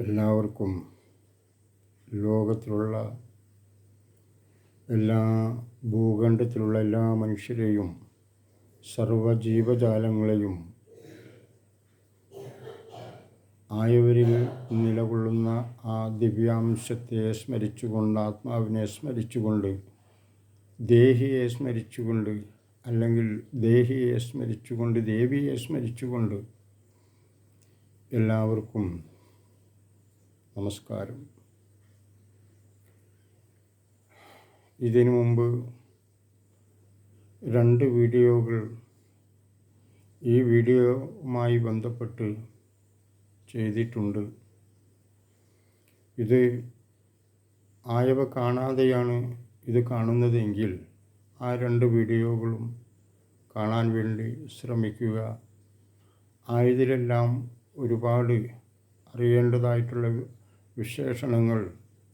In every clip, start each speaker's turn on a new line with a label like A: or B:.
A: എല്ലാവർക്കും ലോകത്തിലുള്ള എല്ലാ ഭൂഖണ്ഡത്തിലുള്ള എല്ലാ മനുഷ്യരെയും സർവജീവജാലങ്ങളെയും ആയവരിൽ നിലകൊള്ളുന്ന ആ ദിവ്യാംശത്തെ സ്മരിച്ചുകൊണ്ട് ആത്മാവിനെ സ്മരിച്ചുകൊണ്ട് ദേഹിയെ സ്മരിച്ചുകൊണ്ട് അല്ലെങ്കിൽ ദേഹിയെ സ്മരിച്ചുകൊണ്ട് ദേവിയെ സ്മരിച്ചുകൊണ്ട് എല്ലാവർക്കും നമസ്കാരം. ഇതിനു മുമ്പ് രണ്ട് വീഡിയോകൾ ഈ വീഡിയോവുമായി ബന്ധപ്പെട്ട് ചെയ്തിട്ടുണ്ട്. ഇത് ആയവ കാണാതെയാണ് ഇത് കാണുന്നതെങ്കിൽ ആ രണ്ട് വീഡിയോകളും കാണാൻ വേണ്ടി ശ്രമിക്കുക. ആയതിലെല്ലാം ഒരുപാട് അറിയേണ്ടതായിട്ടുള്ള വിശേഷണങ്ങൾ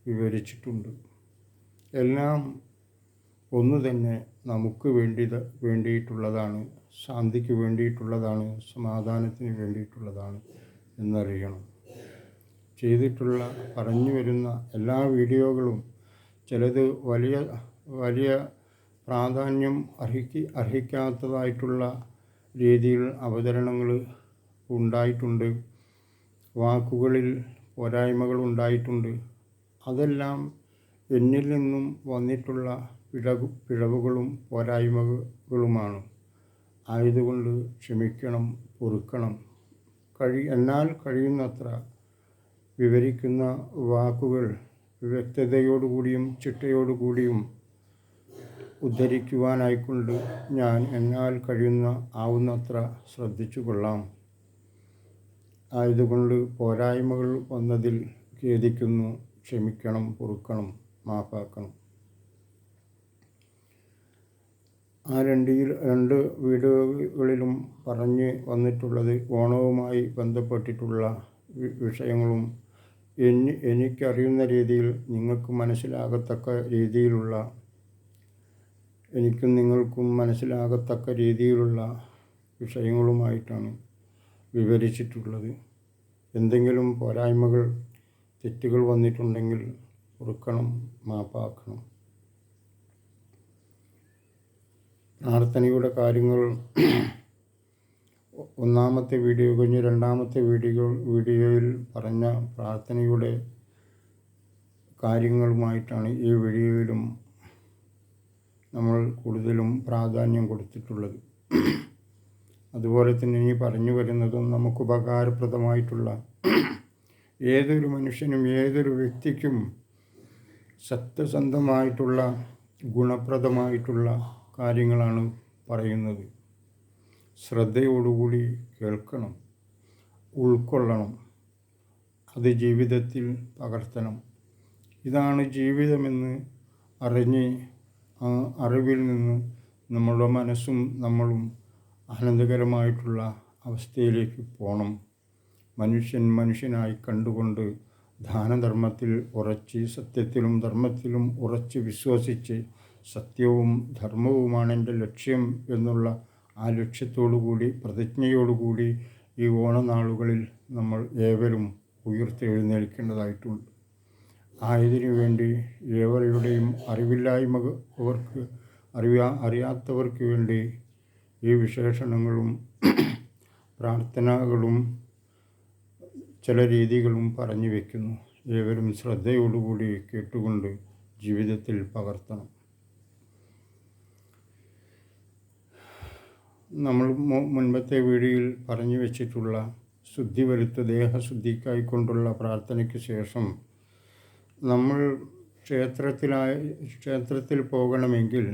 A: വിവരിച്ചിട്ടുണ്ട്. എല്ലാം ഒന്ന് തന്നെ നമുക്ക് വേണ്ടി വേണ്ടിയിട്ടുള്ളതാണ് ശാന്തിക്ക് വേണ്ടിയിട്ടുള്ളതാണ് സമാധാനത്തിന് വേണ്ടിയിട്ടുള്ളതാണ് എന്നറിയണം. ചെയ്തിട്ടുള്ള പറഞ്ഞു വരുന്ന എല്ലാ വീഡിയോകളും ചിലത് വലിയ വലിയ പ്രാധാന്യം അർഹിക്കി അർഹിക്കാത്തതായിട്ടുള്ള രീതിയിൽ അവതരണങ്ങൾ ഉണ്ടായിട്ടുണ്ട്. വാക്കുകളിൽ പോരായ്മകൾ ഉണ്ടായിട്ടുണ്ട് അതെല്ലാം എന്നിൽ നിന്നും വന്നിട്ടുള്ള പിഴകു പിഴവുകളും പോരായ്മകളുമാണ്. ആയതുകൊണ്ട് ക്ഷമിക്കണം പൊറുക്കണം. കഴി എന്നാൽ കഴിയുന്നത്ര വിവരിക്കുന്ന വാക്കുകൾ വ്യക്തതയോടുകൂടിയും ചിട്ടയോടുകൂടിയും ഉദ്ധരിക്കുവാനായിക്കൊണ്ട് ഞാൻ എന്നാൽ കഴിയുന്ന ആവുന്നത്ര ശ്രദ്ധിച്ചു കൊള്ളാം ആയതുകൊണ്ട് പോരായ്മകൾ വന്നതിൽ ഖേദിക്കുന്നു. ക്ഷമിക്കണം പൊറുക്കണം മാപ്പാക്കണം. ആ രണ്ട് രണ്ട് വീഡിയോകളിലും പറഞ്ഞ് വന്നിട്ടുള്ളത് ഓണവുമായി ബന്ധപ്പെട്ടിട്ടുള്ള വിഷയങ്ങളും എനി എനിക്കറിയുന്ന രീതിയിൽ നിങ്ങൾക്ക് മനസ്സിലാകത്തക്ക രീതിയിലുള്ള എനിക്കും നിങ്ങൾക്കും മനസ്സിലാകത്തക്ക രീതിയിലുള്ള വിഷയങ്ങളുമായിട്ടാണ് വിവരിച്ചിട്ടുള്ളത്. എന്തെങ്കിലും പോരായ്മകൾ തെറ്റുകൾ വന്നിട്ടുണ്ടെങ്കിൽ പൊറുക്കണം മാപ്പാക്കണം. പ്രാർത്ഥനയുടെ കാര്യങ്ങൾ ഒന്നാമത്തെ വീഡിയോ കഴിഞ്ഞ് രണ്ടാമത്തെ വീഡിയോ വീഡിയോയിൽ പറഞ്ഞ പ്രാർത്ഥനയുടെ കാര്യങ്ങളുമായിട്ടാണ് ഈ വീഡിയോയിലും നമ്മൾ കൂടുതലും പ്രാധാന്യം കൊടുത്തിട്ടുള്ളത്. അതുപോലെ തന്നെ ഈ പറഞ്ഞു വരുന്നതും നമുക്ക് ഉപകാരപ്രദമായിട്ടുള്ള ഏതൊരു മനുഷ്യനും ഏതൊരു വ്യക്തിക്കും സത്യസന്ധമായിട്ടുള്ള ഗുണപ്രദമായിട്ടുള്ള കാര്യങ്ങളാണ് പറയുന്നത്. ശ്രദ്ധയോടുകൂടി കേൾക്കണം ഉൾക്കൊള്ളണം അത് ജീവിതത്തിൽ പകർത്തണം. ഇതാണ് ജീവിതമെന്ന് അറിഞ്ഞ് അറിവിൽ നിന്ന് നമ്മളുടെ മനസ്സും നമ്മളും ആനന്ദകരമായിട്ടുള്ള അവസ്ഥയിലേക്ക് പോകണം മനുഷ്യൻ മനുഷ്യനായി കണ്ടുകൊണ്ട് ദാനധർമ്മത്തിൽ ഉറച്ച് സത്യത്തിലും ധർമ്മത്തിലും ഉറച്ച് വിശ്വസിച്ച് സത്യവും ധർമ്മവുമാണ് എന്റെ ലക്ഷ്യം എന്നുള്ള ആ ലക്ഷ്യത്തോടുകൂടി പ്രതിജ്ഞയോടുകൂടി ഈ ഓണനാളുകളിൽ നമ്മൾ ഏവരും ഉയർത്തെഴുന്നേൽക്കേണ്ടതായിട്ടുണ്ട്. ആയതിനു വേണ്ടി ഏവരുടെയും അറിവില്ലായ്മ അവർക്ക് അറിയാ അറിയാത്തവർക്ക് വേണ്ടി ഈ വിശേഷണങ്ങളും പ്രാർത്ഥനകളും ചില രീതികളും പറഞ്ഞു വയ്ക്കുന്നു ഏവരും ശ്രദ്ധയോടുകൂടി കേട്ടുകൊണ്ട് ജീവിതത്തിൽ പകർത്തണം. നമ്മൾ മുൻപത്തെ വീഡിയോയിൽ പറഞ്ഞു വെച്ചിട്ടുള്ള ശുദ്ധി വരുത്ത ദേഹശുദ്ധിക്കായിക്കൊണ്ടുള്ള പ്രാർത്ഥനയ്ക്ക് ശേഷം നമ്മൾ ക്ഷേത്രത്തിലായി ക്ഷേത്രത്തിൽ പോകണമെങ്കിൽ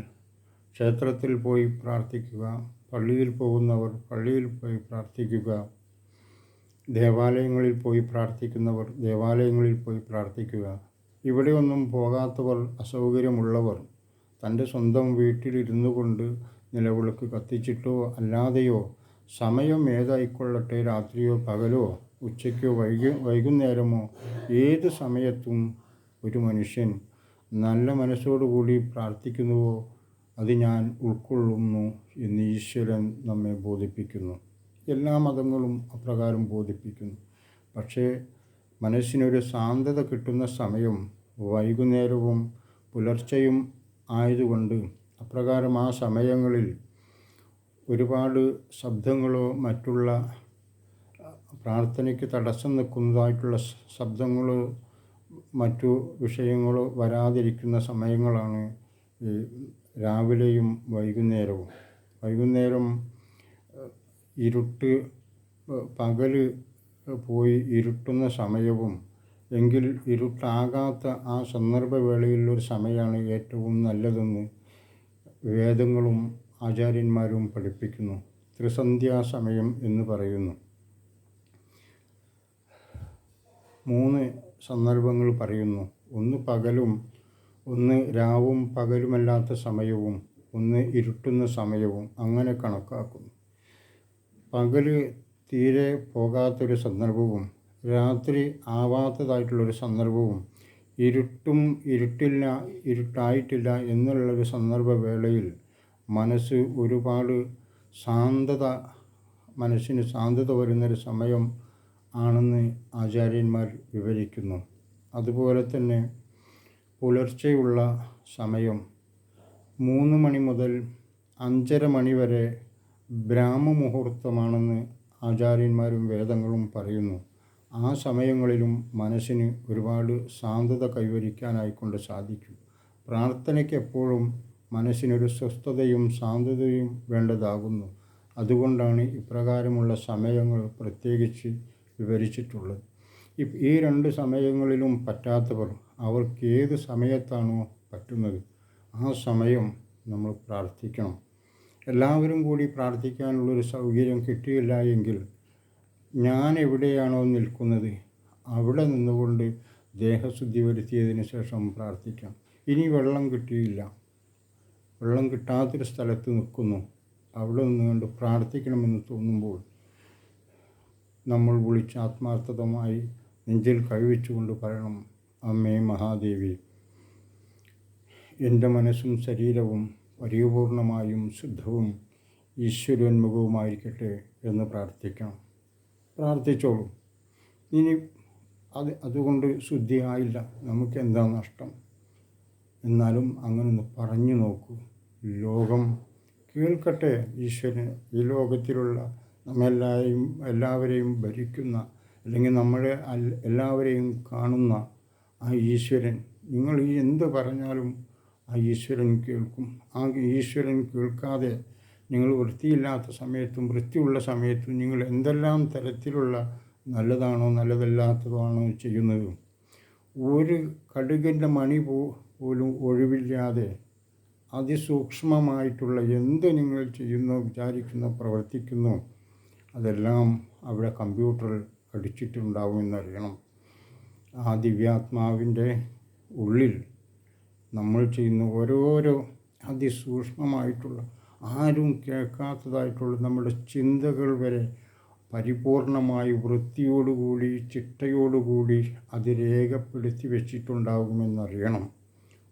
A: ക്ഷേത്രത്തിൽ പോയി പ്രാർത്ഥിക്കുക പള്ളിയിൽ പോകുന്നവർ പള്ളിയിൽ പോയി പ്രാർത്ഥിക്കുക ദേവാലയങ്ങളിൽ പോയി പ്രാർത്ഥിക്കുന്നവർ ദേവാലയങ്ങളിൽ പോയി പ്രാർത്ഥിക്കുക. ഇവിടെയൊന്നും പോകാത്തവർ അസൗകര്യമുള്ളവർ തന്റെ സ്വന്തം വീട്ടിലിരുന്നു കൊണ്ട് നിലവിളക്ക് കത്തിച്ചിട്ടോ അല്ലാതെയോ സമയം ഏതായിക്കൊള്ളട്ടെ രാത്രിയോ പകലോ ഉച്ചയ്ക്കോ വൈകി വൈകുന്നേരമോ ഏത് സമയത്തും ഒരു മനുഷ്യൻ നല്ല മനസ്സോടുകൂടി പ്രാർത്ഥിക്കുന്നുവോ അത് ഞാൻ ഉൾക്കൊള്ളുന്നു എന്ന് ഈശ്വരൻ നമ്മെ ബോധിപ്പിക്കുന്നു. എല്ലാ മതങ്ങളും അപ്രകാരം ബോധിപ്പിക്കുന്നു. പക്ഷേ മനസ്സിനൊരു സാന്ദ്രത കിട്ടുന്ന സമയം വൈകുന്നേരവും പുലർച്ചയും ആയതുകൊണ്ട് അപ്രകാരം ആ സമയങ്ങളിൽ ഒരുപാട് ശബ്ദങ്ങളോ മറ്റുള്ള പ്രാർത്ഥനയ്ക്ക് തടസ്സം നിൽക്കുന്നതായിട്ടുള്ള ശബ്ദങ്ങളോ മറ്റു വിഷയങ്ങളോ വരാതിരിക്കുന്ന സമയങ്ങളാണ് രാവിലെയും വൈകുന്നേരവും. വൈകുന്നേരം ഇരുട്ട് പകൽ പോയി ഇരുട്ടുന്ന സമയവും എങ്കിൽ ഇരുട്ടാകാത്ത ആ സന്ദർഭവേളയിലൊരു സമയമാണ് ഏറ്റവും നല്ലതെന്ന് വേദങ്ങളും ആചാര്യന്മാരും പഠിപ്പിക്കുന്നു. ത്രിസന്ധ്യാസമയം എന്ന് പറയുന്നു. മൂന്ന് സന്ദർഭങ്ങൾ പറയുന്നു. ഒന്ന് പകലും ഒന്ന് രാവും പകലുമല്ലാത്ത സമയവും ഒന്ന് ഇരുട്ടുന്ന സമയവും അങ്ങനെ കണക്കാക്കുന്നു. പകൽ തീരെ പോകാത്തൊരു സന്ദർഭവും രാത്രി ആവാത്തതായിട്ടുള്ളൊരു സന്ദർഭവും ഇരുട്ടും ഇരുട്ടില്ല ഇരുട്ടായിട്ടില്ല എന്നുള്ളൊരു സന്ദർഭ വേളയിൽ മനസ്സ് ഒരുപാട് ശാന്തത മനസ്സിന് ശാന്തത വരുന്നൊരു സമയം ആണെന്ന് ആചാര്യന്മാർ വിവരിക്കുന്നു. അതുപോലെ തന്നെ പുലർച്ചെയുള്ള സമയം. മൂന്ന് മണി മുതൽ അഞ്ചര മണി വരെ ബ്രാഹ്മമുഹൂർത്തമാണെന്ന് ആചാര്യന്മാരും വേദങ്ങളും പറയുന്നു. ആ സമയങ്ങളിലും മനസ്സിന് ഒരുപാട് ശാന്തത കൈവരിക്കാനായിക്കൊണ്ട് സാധിക്കും. പ്രാർത്ഥനയ്ക്ക് എപ്പോഴും മനസ്സിനൊരു സ്വസ്ഥതയും ശാന്തതയും വേണ്ടതാകുന്നു. അതുകൊണ്ടാണ് ഇപ്രകാരമുള്ള സമയങ്ങൾ പ്രത്യേകിച്ച് വിവരിച്ചിട്ടുള്ളത്. ഈ രണ്ട് സമയങ്ങളിലും പറ്റാത്തവർ അവർക്ക് ഏത് സമയത്താണോ പറ്റുന്നത് ആ സമയം നമ്മൾ പ്രാർത്ഥിക്കണം. എല്ലാവരും കൂടി പ്രാർത്ഥിക്കാനുള്ളൊരു സൗകര്യം കിട്ടിയില്ല എങ്കിൽ ഞാൻ എവിടെയാണോ നിൽക്കുന്നത് അവിടെ നിന്നുകൊണ്ട് ദേഹശുദ്ധി വരുത്തിയതിന് ശേഷം പ്രാർത്ഥിക്കാം. ഇനി വെള്ളം കിട്ടിയില്ല. വെള്ളം കിട്ടാത്തൊരു സ്ഥലത്ത് നിൽക്കുന്നു. അവിടെ നിന്നുകൊണ്ട് പ്രാർത്ഥിക്കണമെന്ന് തോന്നുമ്പോൾ നമ്മൾ വിളിച്ച് ആത്മാർത്ഥതമായി നെഞ്ചിൽ കഴിവിച്ചുകൊണ്ട് പറയണം അമ്മേ മഹാദേവി. എന്റെ മനസ്സും ശരീരവും പരിപൂർണമായും ശുദ്ധവും ഈശ്വരോന്മുഖവുമായിരിക്കട്ടെ എന്ന് പ്രാർത്ഥിക്കണം. പ്രാർത്ഥിച്ചോളൂ. ഇനി അത് അതുകൊണ്ട് ശുദ്ധിയായില്ല. നമുക്ക് എന്താ നഷ്ടം? എന്നാലും അങ്ങനെ ഒന്ന് പറഞ്ഞു നോക്കൂ. ലോകം കേൾക്കട്ടെ ഈശ്വരൻ ഈ ലോകത്തിലുള്ള നമ്മെല്ലാവരെയും എല്ലാവരെയും ഭരിക്കുന്ന അല്ലെങ്കിൽ നമ്മളെ എല്ലാവരെയും കാണുന്ന ആ ഈശ്വരൻ. നിങ്ങൾ ഈ എന്ത് പറഞ്ഞാലും ആ ഈശ്വരൻ കേൾക്കും. ആ ഈശ്വരൻ കേൾക്കാതെ നിങ്ങൾ വൃത്തിയില്ലാത്ത സമയത്തും വൃത്തിയുള്ള സമയത്തും നിങ്ങൾ എന്തെല്ലാം തരത്തിലുള്ള നല്ലതാണോ നല്ലതല്ലാത്തതാണോ ചെയ്യുന്നത്. ഒരു കടുകിന്റെ മണി പോ പോലും ഒഴിവില്ലാതെ അതിസൂക്ഷ്മമായിട്ടുള്ള എന്ത് നിങ്ങൾ ചെയ്യുന്നു വിചാരിക്കുന്നു പ്രവർത്തിക്കുന്നു അതെല്ലാം അവിടെ കമ്പ്യൂട്ടറിൽ അടിച്ചിട്ടുണ്ടാവുമെന്നറിയണം ആ ദിവ്യാത്മാവിന്റെ ഉള്ളിൽ നമ്മൾ ചെയ്യുന്ന ഓരോരോ അതിസൂക്ഷ്മമായിട്ടുള്ള ആരും കേൾക്കാത്തതായിട്ടുള്ള നമ്മുടെ ചിന്തകൾ വരെ പരിപൂർണമായി വൃത്തിയോടുകൂടി ചിട്ടയോടുകൂടി അത് രേഖപ്പെടുത്തി വെച്ചിട്ടുണ്ടാകുമെന്നറിയണം.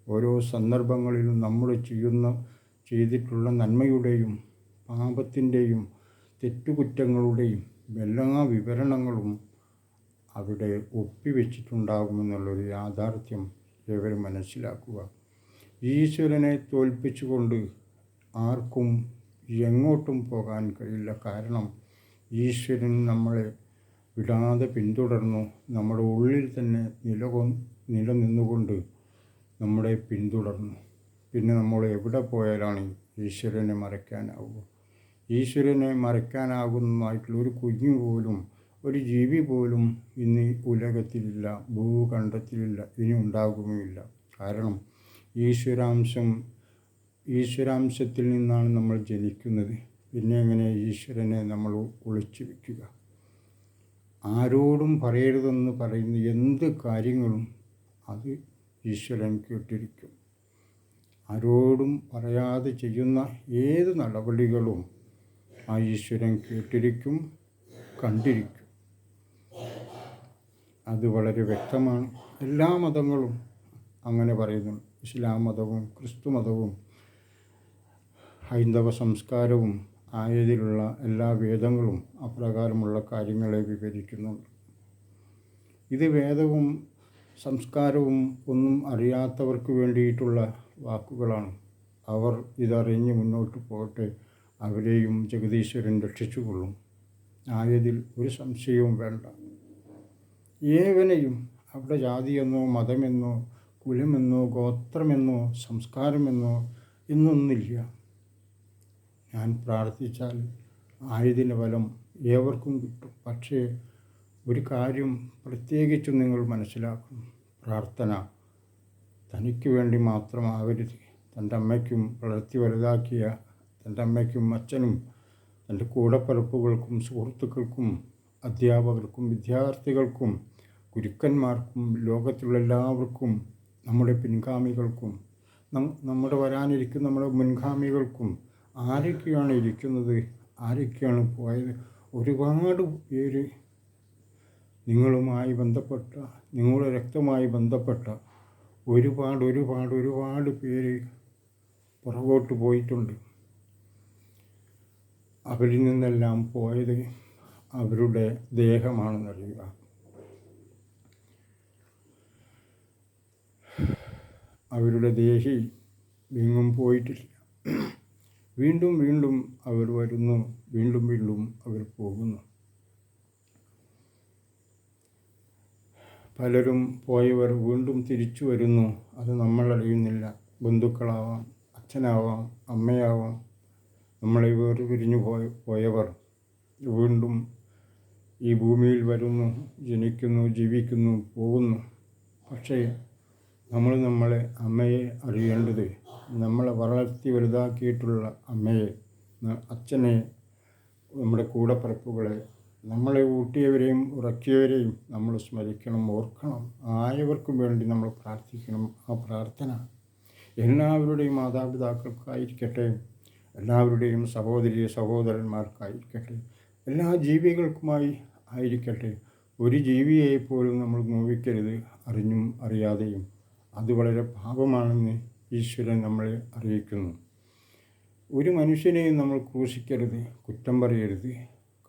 A: ഓരോ സന്ദർഭങ്ങളിലും നമ്മൾ ചെയ്യുന്ന ചെയ്തിട്ടുള്ള നന്മയുടെയും പാപത്തിന്റെയും തെറ്റുകുറ്റങ്ങളുടെയും എല്ലാ വിവരണങ്ങളും അവിടെ ഒപ്പിവെച്ചിട്ടുണ്ടാകുമെന്നുള്ളൊരു യാഥാർത്ഥ്യം ഏവരും മനസ്സിലാക്കുക. ഈശ്വരനെ തോൽപ്പിച്ചുകൊണ്ട് ആർക്കും എങ്ങോട്ടും പോകാൻ കഴിയില്ല. കാരണം ഈശ്വരൻ നമ്മളെ വിടാതെ പിന്തുടർന്നു. നമ്മുടെ ഉള്ളിൽ തന്നെ നിലകൊ നിലനിന്നുകൊണ്ട് നമ്മളെ പിന്തുടർന്നു. പിന്നെ നമ്മൾ എവിടെ പോയാലാണ് ഈശ്വരനെ മറയ്ക്കാനാവുക? ഈശ്വരനെ മറയ്ക്കാനാകുന്നതായിട്ടുള്ള ഒരു കുഞ്ഞു പോലും ഒരു ജീവി പോലും ഇന്ന് ഉലകത്തിലില്ല ഭൂഖണ്ഡത്തിലില്ല ഇനി ഉണ്ടാകുകയുമില്ല. കാരണം ഈശ്വരാംശം ഈശ്വരാംശത്തിൽ നിന്നാണ് നമ്മൾ ജനിക്കുന്നത്. പിന്നെ എങ്ങനെ ഈശ്വരനെ നമ്മൾ ഒളിച്ചു വയ്ക്കുക? ആരോടും പറയരുതെന്ന് പറയുന്ന എന്ത് കാര്യങ്ങളും അത് ഈശ്വരൻ കേട്ടിരിക്കും. ആരോടും പറയാതെ ചെയ്യുന്ന ഏത് നടപടികളും ആ ഈശ്വരൻ കേട്ടിരിക്കും കണ്ടിരിക്കും. അത് വളരെ വ്യക്തമാണ്. എല്ലാ മതങ്ങളും അങ്ങനെ പറയുന്നു ഇസ്ലാം മതവും ക്രിസ്തു മതവും ഹൈന്ദവ സംസ്കാരവും ആയതിലുള്ള എല്ലാ വേദങ്ങളും അപ്രകാരമുള്ള കാര്യങ്ങളെ വിവരിക്കുന്നുണ്ട്. ഇത് വേദവും സംസ്കാരവും ഒന്നും അറിയാത്തവർക്ക് വേണ്ടിയിട്ടുള്ള വാക്കുകളാണ്. അവർ ഇതറിഞ്ഞ് മുന്നോട്ട് പോകട്ടെ അവരെയും ജഗദീശ്വരൻ രക്ഷിച്ചുകൊള്ളും. ആയതിൽ ഒരു സംശയവും വേണ്ട. ഏവനെയും അവിടെ ജാതിയെന്നോ മതമെന്നോ കുലമെന്നോ ഗോത്രമെന്നോ സംസ്കാരമെന്നോ എന്നൊന്നില്ല ഞാൻ പ്രാർത്ഥിച്ചാൽ ആയതിന്റെ ഫലം ഏവർക്കും കിട്ടും. പക്ഷേ ഒരു കാര്യം പ്രത്യേകിച്ചും നിങ്ങൾ മനസ്സിലാക്കും. പ്രാർത്ഥന തനിക്ക് വേണ്ടി മാത്രമാവരുത് തന്റെ അമ്മയ്ക്കും വളർത്തി വലുതാക്കിയ തന്റെ അമ്മയ്ക്കും അച്ഛനും തന്റെ കൂടപ്പിറപ്പുകൾക്കും സുഹൃത്തുക്കൾക്കും അധ്യാപകർക്കും വിദ്യാർത്ഥികൾക്കും ഗുരുക്കന്മാർക്കും ലോകത്തിലുള്ള എല്ലാവർക്കും നമ്മുടെ പിൻഗാമികൾക്കും നമ്മുടെ വരാനിരിക്കുന്ന നമ്മുടെ മുൻഗാമികൾക്കും ആരൊക്കെയാണ് ഇരിക്കുന്നത് ആരൊക്കെയാണ് പോയത്? ഒരുപാട് പേര് നിങ്ങളുമായി ബന്ധപ്പെട്ട നിങ്ങളുടെ രക്തമായി ബന്ധപ്പെട്ട ഒരുപാട് ഒരുപാട് ഒരുപാട് പേര് പുറകോട്ട് പോയിട്ടുണ്ട്. അവരിൽ നിന്നെല്ലാം പോയത് അവരുടെ ദേഹമാണെന്നറിയുക. അവരുടെ ദേഹി എങ്ങും പോയിട്ടില്ല. വീണ്ടും വീണ്ടും അവർ വരുന്നു. വീണ്ടും വീണ്ടും അവർ പോകുന്നു. പലരും പോയവർ വീണ്ടും തിരിച്ചു വരുന്നു. അത് നമ്മൾ അറിയുന്നില്ല. ബന്ധുക്കളാവാം അച്ഛനാവാം അമ്മയാവാം. നമ്മളെ വേറെ പിരിഞ്ഞു പോയ പോയവർ വീണ്ടും ഈ ഭൂമിയിൽ വരുന്നു ജനിക്കുന്നു ജീവിക്കുന്നു പോകുന്നു. പക്ഷേ നമ്മൾ നമ്മളെ അമ്മയെ അറിയേണ്ടത് നമ്മളെ വളർത്തി വലുതാക്കിയിട്ടുള്ള അമ്മയെ അച്ഛനെ നമ്മുടെ കൂടപ്പിറപ്പുകളെ നമ്മളെ ഊട്ടിയവരെയും ഉറക്കിയവരെയും നമ്മൾ സ്മരിക്കണം ഓർക്കണം. ആയവർക്കും വേണ്ടി നമ്മൾ പ്രാർത്ഥിക്കണം. ആ പ്രാർത്ഥന എല്ലാവരുടെയും മാതാപിതാക്കൾക്കായിരിക്കട്ടെ എല്ലാവരുടെയും സഹോദരി സഹോദരന്മാർക്കായിരിക്കട്ടെ എല്ലാ ജീവികൾക്കുമായി ആയിരിക്കട്ടെ. ഒരു ജീവിയെപ്പോലും നമ്മൾ നോവിക്കരുത് അറിഞ്ഞും അറിയാതെയും. അത് വളരെ പാപമാണെന്ന് ഈശ്വരൻ നമ്മളെ അറിയിക്കുന്നു. ഒരു മനുഷ്യനെയും നമ്മൾ ക്രൂശിക്കരുത് കുറ്റം പറയരുത്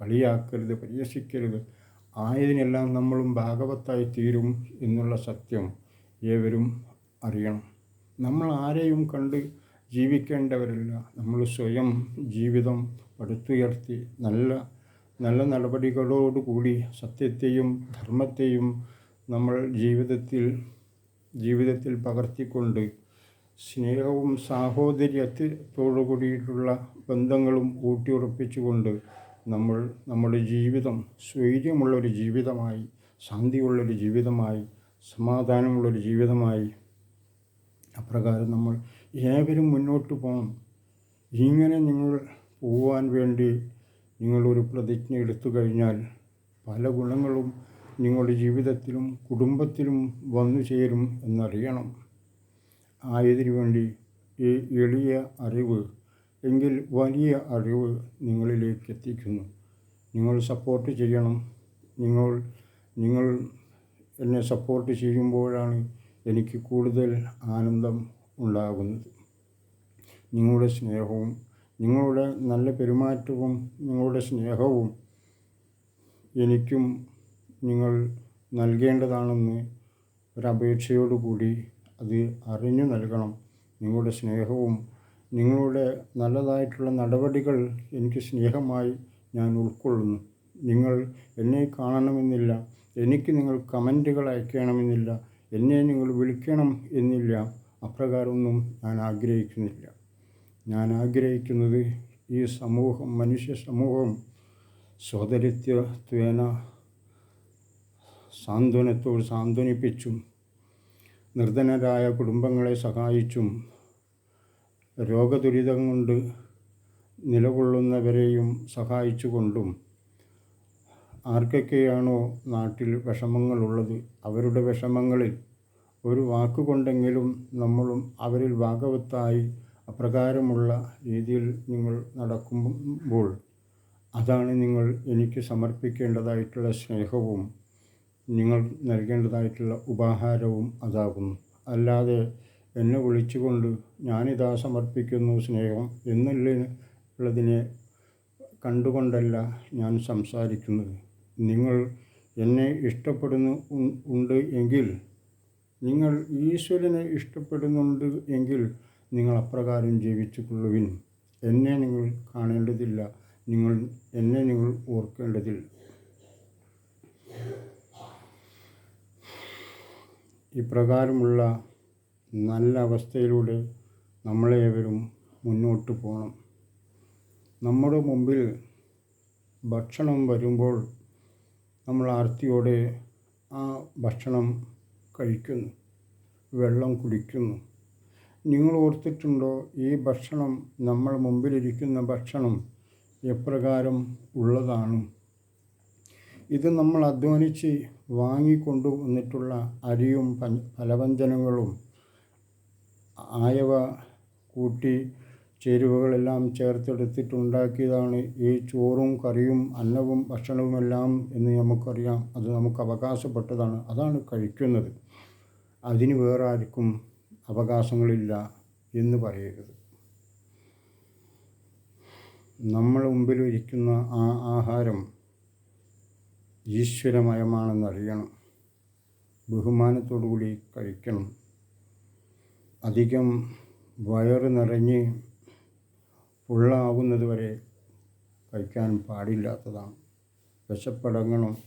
A: കളിയാക്കരുത് പരിഹസിക്കരുത്. ആയതിനെല്ലാം നമ്മളും ഭാഗവത്തായി തീരും എന്നുള്ള സത്യം ഏവരും അറിയണം. നമ്മൾ ആരെയും കണ്ട് ജീവിക്കേണ്ടവരല്ല. നമ്മൾ സ്വയം ജീവിതം പടുത്തുയർത്തി നല്ല നല്ല നടപടികളോടുകൂടി സത്യത്തെയും ധർമ്മത്തെയും നമ്മൾ ജീവിതത്തിൽ ജീവിതത്തിൽ പകർത്തിക്കൊണ്ട് സ്നേഹവും സാഹോദര്യത്തോടു കൂടിയിട്ടുള്ള ബന്ധങ്ങളും ഊട്ടിയുറപ്പിച്ചുകൊണ്ട് നമ്മൾ നമ്മുടെ ജീവിതം സ്വൈര്യമുള്ളൊരു ജീവിതമായി ശാന്തിയുള്ളൊരു ജീവിതമായി സമാധാനമുള്ളൊരു ജീവിതമായി അപ്രകാരം നമ്മൾ ഏവരും മുന്നോട്ട് പോകണം. ഇങ്ങനെ നിങ്ങൾ പോവാൻ വേണ്ടി നിങ്ങളൊരു പ്രതിജ്ഞ എടുത്തു കഴിഞ്ഞാൽ പല ഗുണങ്ങളും നിങ്ങളുടെ ജീവിതത്തിലും കുടുംബത്തിലും വന്നു ചേരും എന്നറിയണം. ആയതിനു വേണ്ടി ഈ എളിയ അറിവ് എങ്കിൽ വലിയ അറിവ് നിങ്ങളിലേക്ക് എത്തിക്കുന്നു. നിങ്ങൾ സപ്പോർട്ട് ചെയ്യണം. നിങ്ങൾ നിങ്ങൾ എന്നെ സപ്പോർട്ട് ചെയ്യുമ്പോഴാണ് എനിക്ക് കൂടുതൽ ആനന്ദം ഉണ്ടാകുന്നത്. നിങ്ങളുടെ സ്നേഹവും നിങ്ങളുടെ നല്ല പെരുമാറ്റവും നിങ്ങളുടെ സ്നേഹവും എനിക്കും നിങ്ങൾ നൽകേണ്ടതാണെന്ന് ഒരപേക്ഷയോടുകൂടി അത് അറിഞ്ഞു നൽകണം. നിങ്ങളുടെ സ്നേഹവും നിങ്ങളുടെ നല്ലതായിട്ടുള്ള നടപടികൾ എനിക്ക് സ്നേഹമായി ഞാൻ ഉൾക്കൊള്ളുന്നു. നിങ്ങൾ എന്നെ കാണണമെന്നില്ല. എനിക്ക് നിങ്ങൾ കമന്റുകൾ അയക്കണമെന്നില്ല. എന്നെ നിങ്ങൾ വിളിക്കണം എന്നില്ല. അപ്രകാരമൊന്നും ഞാൻ ആഗ്രഹിക്കുന്നില്ല. ഞാൻ ആഗ്രഹിക്കുന്നത് ഈ സമൂഹം മനുഷ്യ സമൂഹം സോദരിത്വത്വേന സാന്ത്വനത്തോട് സാന്ത്വനിപ്പിച്ചും നിർധനരായ കുടുംബങ്ങളെ സഹായിച്ചും രോഗദുരിതം കൊണ്ട് നിലകൊള്ളുന്നവരെയും സഹായിച്ചുകൊണ്ടും ആർക്കൊക്കെയാണോ നാട്ടിൽ വിഷമങ്ങളുള്ളത് അവരുടെ വിഷമങ്ങളിൽ ഒരു വാക്കുകൊണ്ടെങ്കിലും നമ്മളും അവരിൽ ഭാഗവത്തായി അപ്രകാരമുള്ള രീതിയിൽ നിങ്ങൾ നടക്കുമ്പോൾ അതാണ് നിങ്ങൾ എനിക്ക് സമർപ്പിക്കേണ്ടതായിട്ടുള്ള സ്നേഹവും നിങ്ങൾ നൽകേണ്ടതായിട്ടുള്ള ഉപഹാരവും അതാകുന്നു. അല്ലാതെ എന്നെ വിളിച്ചുകൊണ്ട് ഞാനിതാ സമർപ്പിക്കുന്നു സ്നേഹം എന്നുള്ളതിനെ കണ്ടുകൊണ്ടല്ല ഞാൻ സംസാരിക്കുന്നത്. നിങ്ങൾ എന്നെ ഇഷ്ടപ്പെടുന്നു ഉണ്ട് എങ്കിൽ നിങ്ങൾ ഈശ്വരനെ ഇഷ്ടപ്പെടുന്നുണ്ട് എങ്കിൽ നിങ്ങൾ അപ്രകാരം ജീവിച്ചു എന്നെ നിങ്ങൾ കാണേണ്ടതില്ല. നിങ്ങൾ എന്നെ നിങ്ങൾ ഓർക്കേണ്ടതില്ല. ഇപ്രകാരമുള്ള നല്ല അവസ്ഥയിലൂടെ നമ്മളേവരും മുന്നോട്ട് പോകണം നമ്മുടെ മുമ്പിൽ ഭക്ഷണം വരുമ്പോൾ നമ്മൾ ആർത്തിയോടെ ആ ഭക്ഷണം കഴിക്കുന്നു വെള്ളം കുടിക്കുന്നു. നിങ്ങൾ ഓർത്തിട്ടുണ്ടോ ഈ ഭക്ഷണം നമ്മൾ മുമ്പിലിരിക്കുന്ന ഭക്ഷണം എപ്രകാരം ഉള്ളതാണ്? ഇത് നമ്മൾ അധ്വാനിച്ച് വാങ്ങിക്കൊണ്ടു വന്നിട്ടുള്ള അരിയും പലവ്യഞ്ജനങ്ങളും ആയവ കൂട്ടി ചേരുവകളെല്ലാം ചേർത്തെടുത്തിട്ടുണ്ടാക്കിയതാണ് ഈ ചോറും കറിയും അന്നവും ഭക്ഷണവുമെല്ലാം എന്ന് നമുക്കറിയാം. അത് നമുക്ക് അവകാശപ്പെട്ടതാണ്. അതാണ് കഴിക്കുന്നത്. അതിന് വേറെ ആർക്കും അവകാശങ്ങളില്ല എന്ന് പറയരുത്. നമ്മൾ മുമ്പിൽ ഇരിക്കുന്ന ആ ആഹാരം ഈശ്വരമയമാണെന്നറിയണം. അറിയണം കൂടി കഴിക്കണം. അധികം വയറ് നിറഞ്ഞ് ഫുള്ളാവുന്നത് വരെ കഴിക്കാൻ പാടില്ലാത്തതാണ്. വിശപ്പടങ്ങണം.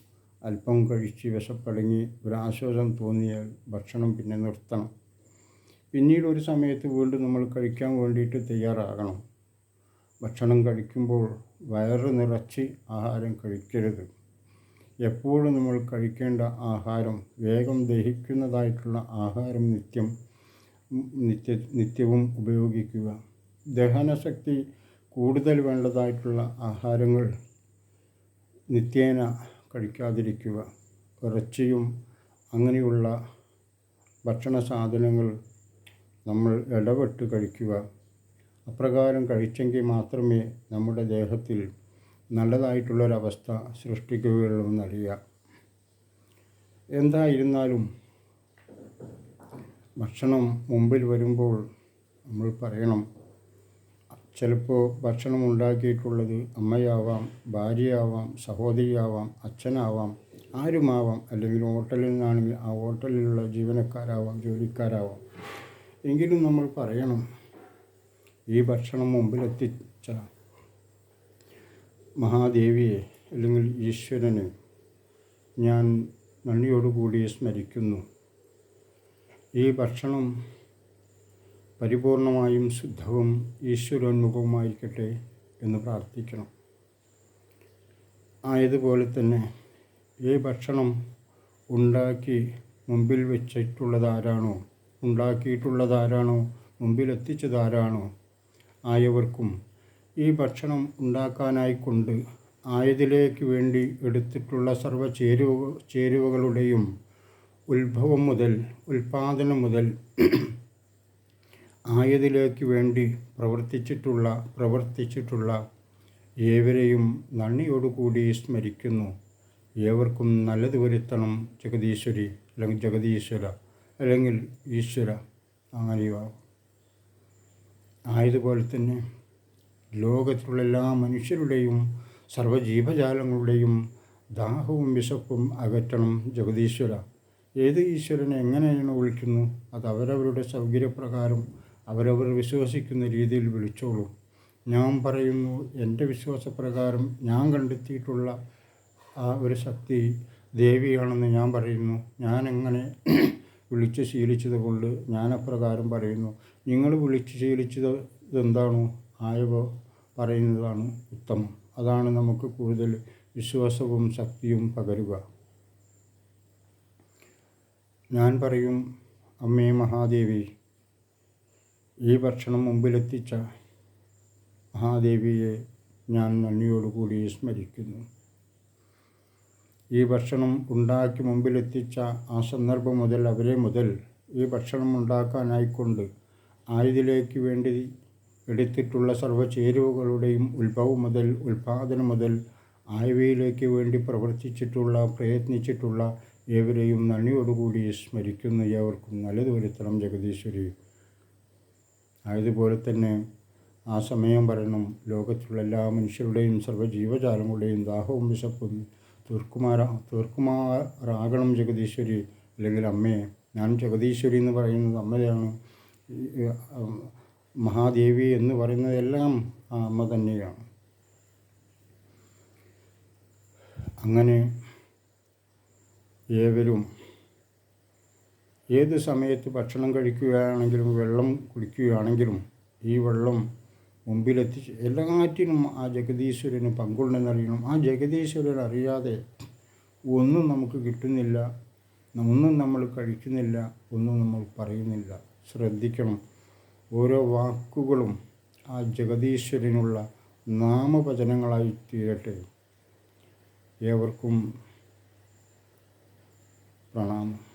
A: അല്പം കഴിച്ച് വിശപ്പടങ്ങി ഒരാശ്വാസം തോന്നിയാൽ ഭക്ഷണം പിന്നെ നിർത്തണം. പിന്നീട് ഒരു സമയത്ത് വീണ്ടും നമ്മൾ കഴിക്കാൻ വേണ്ടിയിട്ട് തയ്യാറാകണം. ഭക്ഷണം കഴിക്കുമ്പോൾ വയറ് നിറച്ച് ആഹാരം കഴിക്കരുത്. എപ്പോഴും നമ്മൾ കഴിക്കേണ്ട ആഹാരം വേഗം ദഹിക്കുന്നതായിട്ടുള്ള ആഹാരം നിത്യം നിത്യ നിത്യവും ഉപയോഗിക്കുക. ദഹനശക്തി കൂടുതൽ വേണ്ടതായിട്ടുള്ള ആഹാരങ്ങൾ നിത്യേന കഴിക്കാതിരിക്കുക. ഇറച്ചിയും അങ്ങനെയുള്ള ഭക്ഷണ സാധനങ്ങൾ നമ്മൾ ഇടപെട്ട് കഴിക്കുക. അപ്രകാരം കഴിച്ചെങ്കിൽ മാത്രമേ നമ്മുടെ ദേഹത്തിൽ നല്ലതായിട്ടുള്ളൊരവസ്ഥ സൃഷ്ടിക്കുകയുള്ളൂ എന്നറിയാം എന്തായിരുന്നാലും ഭക്ഷണം മുമ്പിൽ വരുമ്പോൾ നമ്മൾ പറയണം ചിലപ്പോൾ ഭക്ഷണം ഉണ്ടാക്കിയിട്ടുള്ളത് അമ്മയാവാം ഭാര്യയാവാം സഹോദരിയാവാം അച്ഛനാവാം ആരുമാവാം അല്ലെങ്കിൽ ഹോട്ടലിൽ നിന്നാണെങ്കിൽ ആ ഹോട്ടലിലുള്ള ജീവനക്കാരാവാം ജോലിക്കാരാവാം. എങ്കിലും നമ്മൾ പറയണം ഈ ഭക്ഷണം മുമ്പിലെത്തിച്ച മഹാദേവിയെ അല്ലെങ്കിൽ ഈശ്വരന് ഞാൻ നന്ദിയോടുകൂടി സ്മരിക്കുന്നു. ഈ ഭക്ഷണം പരിപൂർണമായും ശുദ്ധവും ഈശ്വരോന്മുഖവുമായിരിക്കട്ടെ എന്ന് പ്രാർത്ഥിക്കണം. ആയതുപോലെ തന്നെ ഈ ഭക്ഷണം ഉണ്ടാക്കി മുമ്പിൽ വെച്ചിട്ടുള്ളതാരാണോ ഉണ്ടാക്കിയിട്ടുള്ളതാരാണോ മുമ്പിൽ എത്തിച്ചതാരാണോ ആയവർക്കും ഈ ഭക്ഷണം ഉണ്ടാക്കാനായി കൊണ്ട് ആയതിലേക്ക് വേണ്ടി എടുത്തിട്ടുള്ള സർവ ചേരുവ ചേരുവകളുടെയും ഉത്ഭവം മുതൽ ഉൽപാദനം മുതൽ ആയതിലേക്ക് വേണ്ടി പ്രവർത്തിച്ചിട്ടുള്ള പ്രവർത്തിച്ചിട്ടുള്ള ഏവരെയും നന്ദിയോടുകൂടി സ്മരിക്കുന്നു. ഏവർക്കും നല്ലത് വരുത്തണം ജഗതീശ്വരി അല്ലെങ്കിൽ ജഗതീശ്വര അല്ലെങ്കിൽ ഈശ്വര. അങ്ങനെയോ? ആയതുപോലെ തന്നെ ലോകത്തിലുള്ള എല്ലാ മനുഷ്യരുടെയും സർവജീവജാലങ്ങളുടെയും ദാഹവും വിശപ്പും അകറ്റണം ജഗതീശ്വര ഏത് ഈശ്വരനെ എങ്ങനെയാണ് വിളിക്കുന്നു? അത് അവരവരുടെ സൗകര്യപ്രകാരം അവരവർ വിശ്വസിക്കുന്ന രീതിയിൽ വിളിച്ചോളൂ. ഞാൻ പറയുന്നു എന്റെ വിശ്വാസപ്രകാരം ഞാൻ കണ്ടെത്തിയിട്ടുള്ള ആ ഒരു ശക്തി ദേവിയാണെന്ന് ഞാൻ പറയുന്നു. ഞാൻ എങ്ങനെ വിളിച്ച് ശീലിച്ചത് കൊണ്ട് ഞാൻ അപ്രകാരം പറയുന്നു. നിങ്ങൾ വിളിച്ച് ശീലിച്ചത് എന്താണോ? ആയവ? പറയുന്നതാണ് ഉത്തമം. അതാണ് നമുക്ക് കൂടുതൽ വിശ്വാസവും ശക്തിയും പകരുക. ഞാൻ പറയും അമ്മേ മഹാദേവി ഈ ഭക്ഷണം മുമ്പിലെത്തിച്ച മഹാദേവിയെ ഞാൻ നന്ദിയോടുകൂടി സ്മരിക്കുന്നു. ഈ ഭക്ഷണം ഉണ്ടാക്കി മുമ്പിലെത്തിച്ച ആ സന്ദർഭം മുതൽ അവരെ മുതൽ ഈ ഭക്ഷണം ഉണ്ടാക്കാനായിക്കൊണ്ട് ആയതിലേക്ക് വേണ്ടി എടുത്തിട്ടുള്ള സർവ ചേരുവകളുടെയും ഉത്ഭവം മുതൽ ഉൽപാദനം മുതൽ ആയവയിലേക്ക് വേണ്ടി പ്രവർത്തിച്ചിട്ടുള്ള പ്രയത്നിച്ചിട്ടുള്ള ഏവരെയും നന്ദിയോടുകൂടി സ്മരിക്കുന്ന. ഏവർക്കും നല്ലത് വരുത്തണം ജഗദീശ്വരി. ആയതുപോലെ തന്നെ ആ സമയം വരണം. ലോകത്തിലുള്ള എല്ലാ മനുഷ്യരുടെയും സർവജീവജാലങ്ങളുടെയും ദാഹവും വിശപ്പും തീർക്കുമാര തീർക്കുമാറാകണം ജഗദീശ്വരി. അല്ലെങ്കിൽ അമ്മയെ ഞാൻ ജഗദീശ്വരി എന്ന് പറയുന്നത് അമ്മയാണ്. മഹാദേവി എന്ന് പറയുന്നതെല്ലാം ആ അമ്മ തന്നെയാണ്. അങ്ങനെ ഏവരും ഏത് സമയത്ത് ഭക്ഷണം കഴിക്കുകയാണെങ്കിലും വെള്ളം കുടിക്കുകയാണെങ്കിലും ഈ വെള്ളം മുമ്പിലെത്തിച്ച് എല്ലാറ്റിനും ആ ജഗദീശ്വരന് പങ്കുണ്ടെന്നറിയണം. ആ ജഗദീശ്വരൻ അറിയാതെ ഒന്നും നമുക്ക് കിട്ടുന്നില്ല ഒന്നും നമ്മൾ കഴിക്കുന്നില്ല ഒന്നും നമ്മൾ പറയുന്നില്ല. ശ്രദ്ധിക്കണം. ഓരോ വാക്കുകളും ആ ജഗദീശ്വരനുള്ള നാമവചനങ്ങളായി തീരട്ടെ. ഏവർക്കും പ്രണാമം.